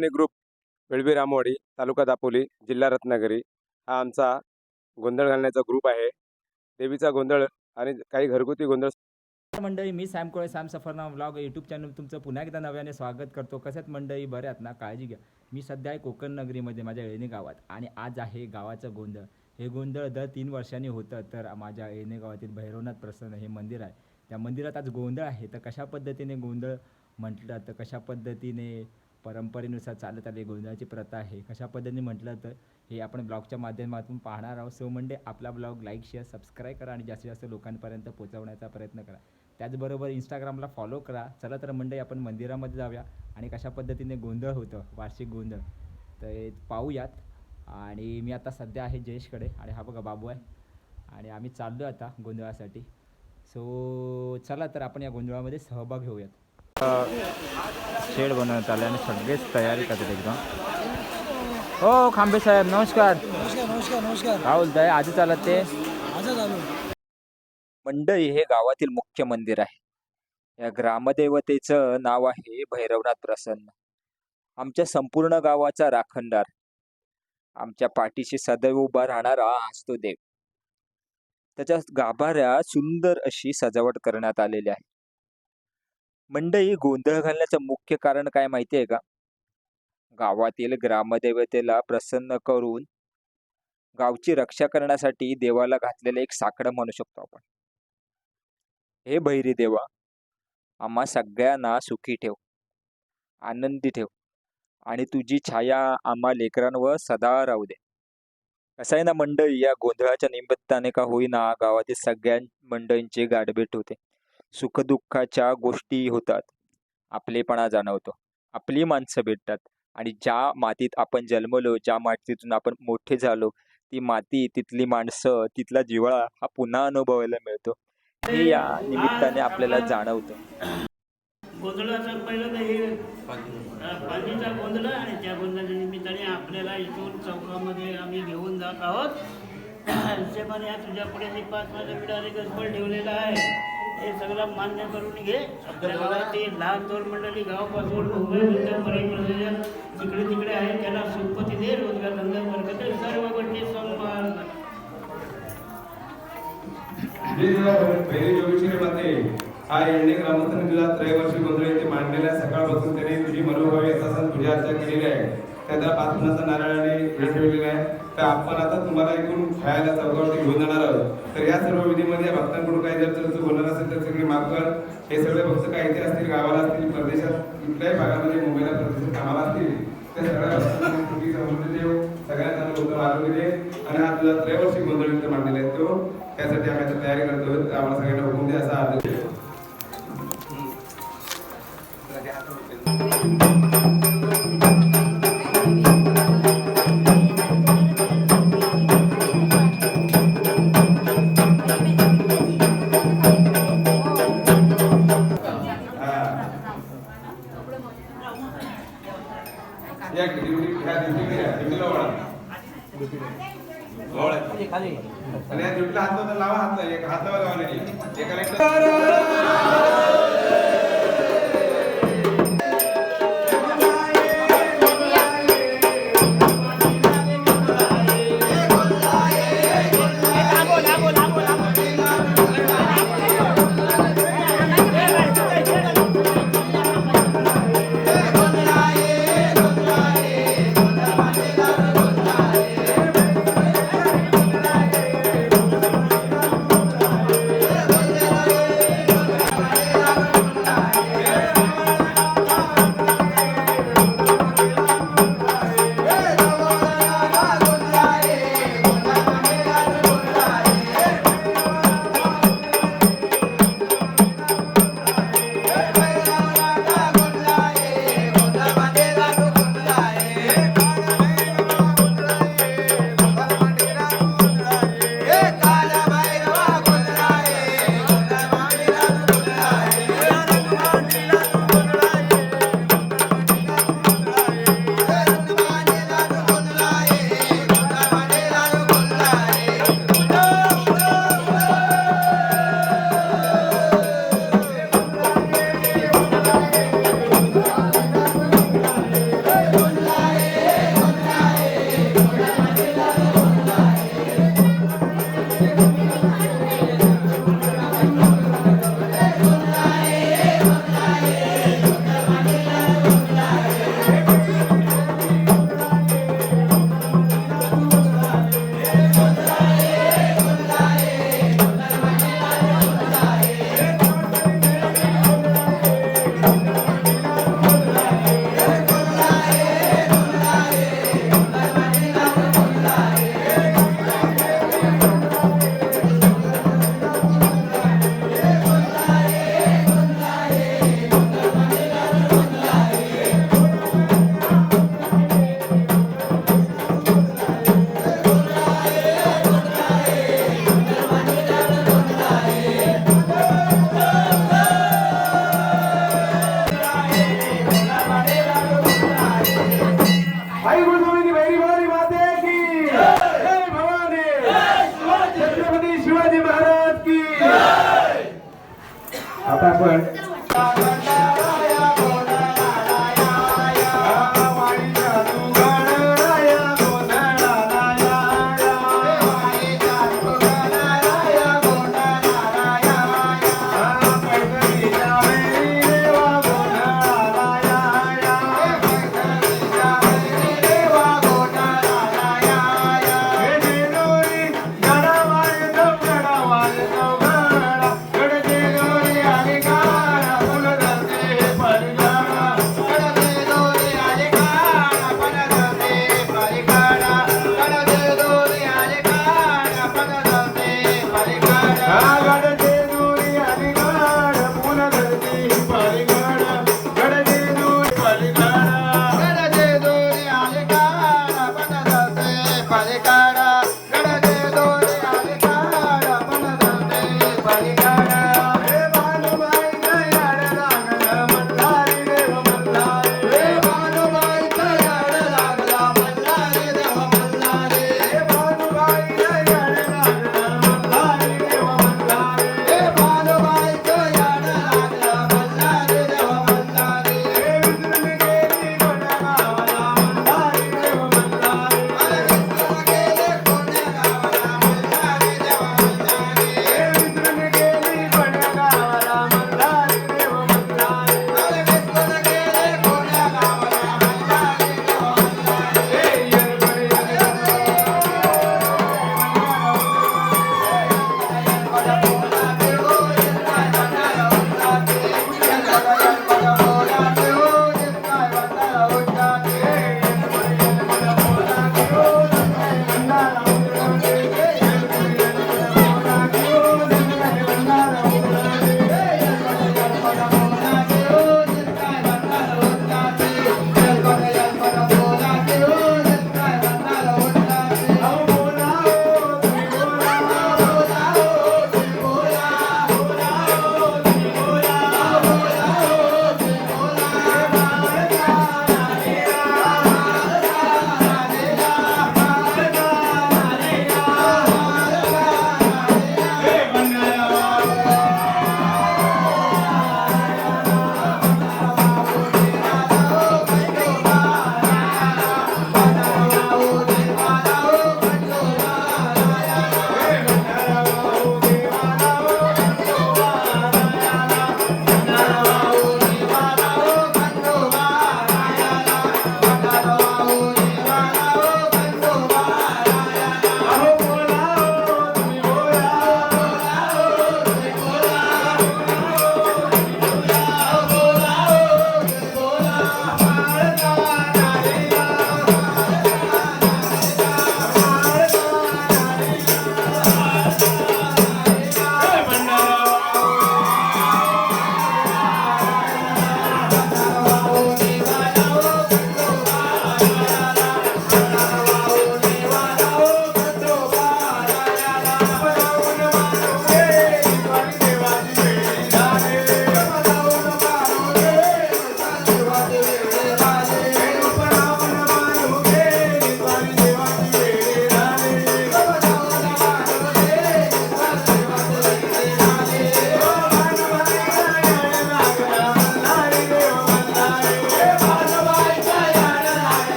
जय group Belbi Ramwadi taluka Dapoli जिल्हा रत्नागिरी हा आमचा गोंधळ घालण्याचा ग्रुप आहे. देवीचा गोंधळ आणि काही घरगुती गोंधळ मंडळी मी Sam Kole Sam Safarnam blog YouTube channel तुमचं पुन्हा एकदा नव्याने स्वागत करतो. कशात मंडळी बऱ्यात ना? काळजी घ्या. मी सध्या आहे कोकण नगरीमध्ये माझ्या येणे गावात. आणि आज आहे गावाचं गोंधळ. हे गोंधळ दर तीन वर्षांनी होतं तर माझ्या येणे गावातील भैरवनाथ प्रसन्न हे मंदिर आहे. त्या मंदिरात आज गोंधळ आहे. तर कशा पद्धतीने गोंधळ म्हटलं? तर कशा पद्धतीने परंपरेनुसार चालत आली गोंधळाची प्रथा आहे. कशा पद्धतीने म्हटलं तर हे आपण ब्लॉगच्या माध्यमातून पाहणार आहोत. सो म्हणजे आपला ब्लॉग लाईक शेअर सबस्क्राईब करा आणि जास्तीत जास्त लोकांपर्यंत पोहोचवण्याचा प्रयत्न करा. त्याचबरोबर इंस्टाग्रामला फॉलो करा. चला तर मंडळी आपण मंदिरामध्ये जाऊया आणि कशा पद्धतीने गोंधळ होतं वार्षिक गोंधळ तर हे पाहूयात. आणि मी आता सध्या आहे जयेशकडे आणि हा बघा बाबू आहे. आणि आम्ही चाललो आता गोंधळासाठी. सो चला तर आपण या गोंधळामध्ये सहभाग घेऊयात. शेड बनवण्यात आले आणि सगळेच तयारी करतात एकदम. हो खांबे साहेब नमस्कार. नमस्कार नमस्कार काय बोलताय आधी चालत ते? आजच मंडई हे गावातील मुख्य मंदिर आहे. या ग्रामदेवतेचं नाव आहे भैरवनाथ प्रसन्न. आमच्या संपूर्ण गावाचा राखणदार. आमच्या पाठीशी सदैव उभा राहणारा असतो देव. त्याच्या गाभाऱ्यात सुंदर अशी सजावट करण्यात आलेली आहे. मंडई गोंधळ घालण्याचं मुख्य कारण काय माहिती आहे का? गावातील ग्रामदेवतेला प्रसन्न करून गावची रक्षा करण्यासाठी देवाला घातलेलं एक साकडं म्हणू शकतो आपण. हे भैरी देवा आम्हा सगळ्यांना सुखी ठेव आनंदी ठेव आणि तुझी छाया आम्हा लेकरांवर सदा राहू दे. कसं आहे ना मंडळी या गोंधळाच्या निमित्ताने का होईना गावातील सगळ्या मंडळींची गाठभेट होते. सुखदुःखाच्या गोष्टी होतात. आपलेपणा जाणवतो. आपली माणसं भेटतात. आणि ज्या मातीत आपण जन्मलो ज्या मातीतून आपण मोठे झालो ती माती तिथली माणसं तिथला जिव्हाळा हा पुन्हा अनुभवायला मिळतो. हे या निमित्ताने आपल्याला जाणवतं. गोंधळाचं पहिलं तर हे पाणीचा गोंधळ आणि त्या गोंधळाच्या निमित्ताने आपल्याला इथून चौकामध्ये आम्ही घेऊन जात आहोत. हिशेबाने हा तुझ्या पुढे मी पाच माझ्या विडाने गजबल ठेवलेला आहे. हे सगळं मान्य करून घे. आपल्या गावातील लहान थोर मंडळी गावापासून मुंबईपर्यंत जिकडे तिकडे आहे त्याला सुखपती दे रोजगार धंदा वर्ग सर्व गोष्टी हा ग्रामस्थांनी तुला येथे मांडलेल्या सकाळपासून त्यांनी तुझी मनोभावी अर्चा केलेली आहे. त्याचा पाचपणाचा नारळाने ठेवलेला आहे. तर आपण आता तुम्हाला एकूण खायला चौकावरती घेऊन जाणार आहोत. तर या सर्व विधीमध्ये भक्तांकडून काही जर चुक होणार असेल तर सगळी माफ कर हे सगळे फक्त काय इथे असतील गावाला असतील परदेशात कुठल्याही भागामध्ये मुंबईला प्रदेशात कामाला असतील त्या सगळ्या देव सगळ्यांना आरोग्य दे आणि हा तुझा त्रैवर्षी गोंधळ मांडलेला आहे तो. त्यासाठी आम्ही आता तयारी करतो आम्हाला सगळ्यांना हुकूम द्या असा आदेश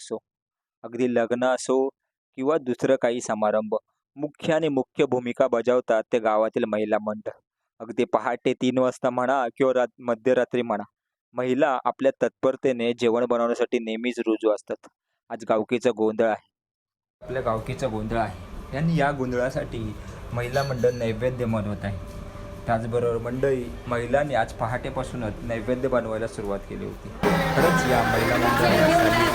असो अगदी लग्न असो किंवा दुसरं काही समारंभ मुख्य आणि मुख्य भूमिका बजावतात ते गावातील महिला मंडळ. अगदी पहाटे तीन वाजता म्हणा किंवा रात मध्यरात्री म्हणा महिला आपल्या तत्परतेने जेवण बनवण्यासाठी नेहमीच रुजू असतात. आज गावकीचा गोंधळ आहे. आपल्या गावकीचा गोंधळ आहे. आणि या गोंधळासाठी महिला मंडळ नैवेद्य बनवत आहे. त्याचबरोबर मंडळी महिलांनी आज पहाटेपासूनच नैवेद्य बनवायला सुरुवात केली होती. खरंच या महिला मंडळासाठी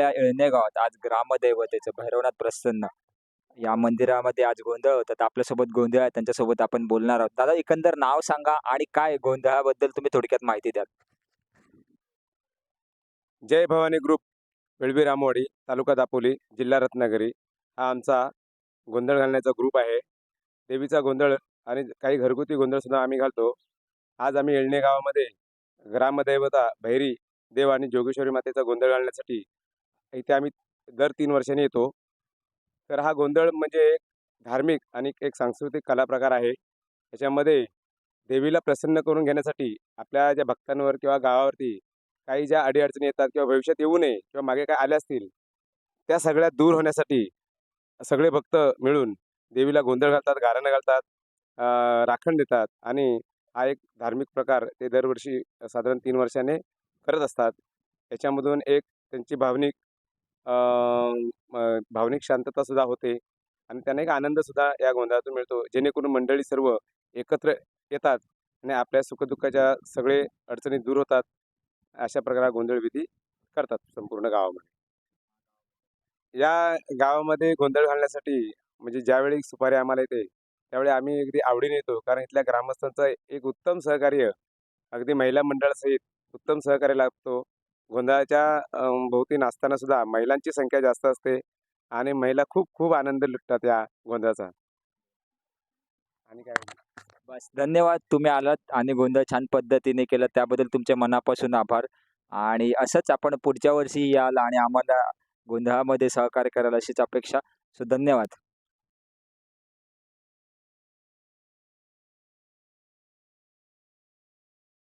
आपल्या येळणे गावात आज ग्रामदैवतेचं भैरवनाथ प्रसन्न. या मंदिरामध्ये आज गोंधळ होता. तर आपल्यासोबत गोंधळ आहे. त्यांच्यासोबत आपण बोलणार आहोत. दादा एकंदर नाव सांगा आणि काय गोंधळाबद्दल तुम्ही थोडक्यात माहिती द्या जय भवानी ग्रुप वेळबी रामवाडी तालुका दापोली जिल्हा रत्नागिरी. हा आमचा गोंधळ घालण्याचा ग्रुप आहे. देवीचा गोंधळ आणि काही घरगुती गोंधळ सुद्धा आम्ही घालतो. आज आम्ही येळणे गावामध्ये ग्रामदैवता भैरी देव आणि जोगेश्वरी मातेचा गोंधळ घालण्यासाठी इथे आम्ही दर तीन वर्षांनी येतो. तर हा गोंधळ म्हणजे एक धार्मिक आणि एक सांस्कृतिक कलाप्रकार आहे. याच्यामध्ये देवीला प्रसन्न करून घेण्यासाठी आपल्या ज्या भक्तांवर किंवा गावावरती काही ज्या अडीअडचणी येतात किंवा भविष्यात येऊ नये किंवा मागे काय आल्या असतील त्या सगळ्या दूर होण्यासाठी सगळे भक्त मिळून देवीला गोंधळ घालतात गारणं घालतात राखण देतात आणि हा एक धार्मिक प्रकार ते दरवर्षी साधारण तीन वर्षाने करत असतात. याच्यामधून एक त्यांची भावनिक भावनिक शांतता सुद्धा होते आणि त्यांना एक आनंदसुद्धा या गोंधळातून मिळतो जेणेकरून मंडळी सर्व एकत्र येतात आणि आपल्या सुखदुःखाच्या सगळे अडचणी दूर होतात. अशा प्रकारे गोंधळ विधी करतात संपूर्ण गावामध्ये. या गावामध्ये गोंधळ घालण्यासाठी म्हणजे ज्यावेळी सुपारी आम्हाला येते त्यावेळी आम्ही अगदी आवडीने येतो. कारण इथल्या ग्रामस्थांचं एक उत्तम सहकार्य अगदी महिला मंडळासहित उत्तम सहकार्य लाभतो. गोंधळाच्या भोवती नाचताना सुद्धा महिलांची संख्या जास्त असते आणि महिला खूप खूप आनंद लुटतात या गोंधळाचा. आणि काय बस धन्यवाद. तुम्ही आलात आणि गोंधळ छान पद्धतीने केलं. त्याबद्दल तुमच्या मनापासून आभार. आणि असंच आपण पुढच्या वर्षी याल आणि आम्हाला गोंधळामध्ये सहकार्य कराल अशीच अपेक्षा. सो धन्यवाद.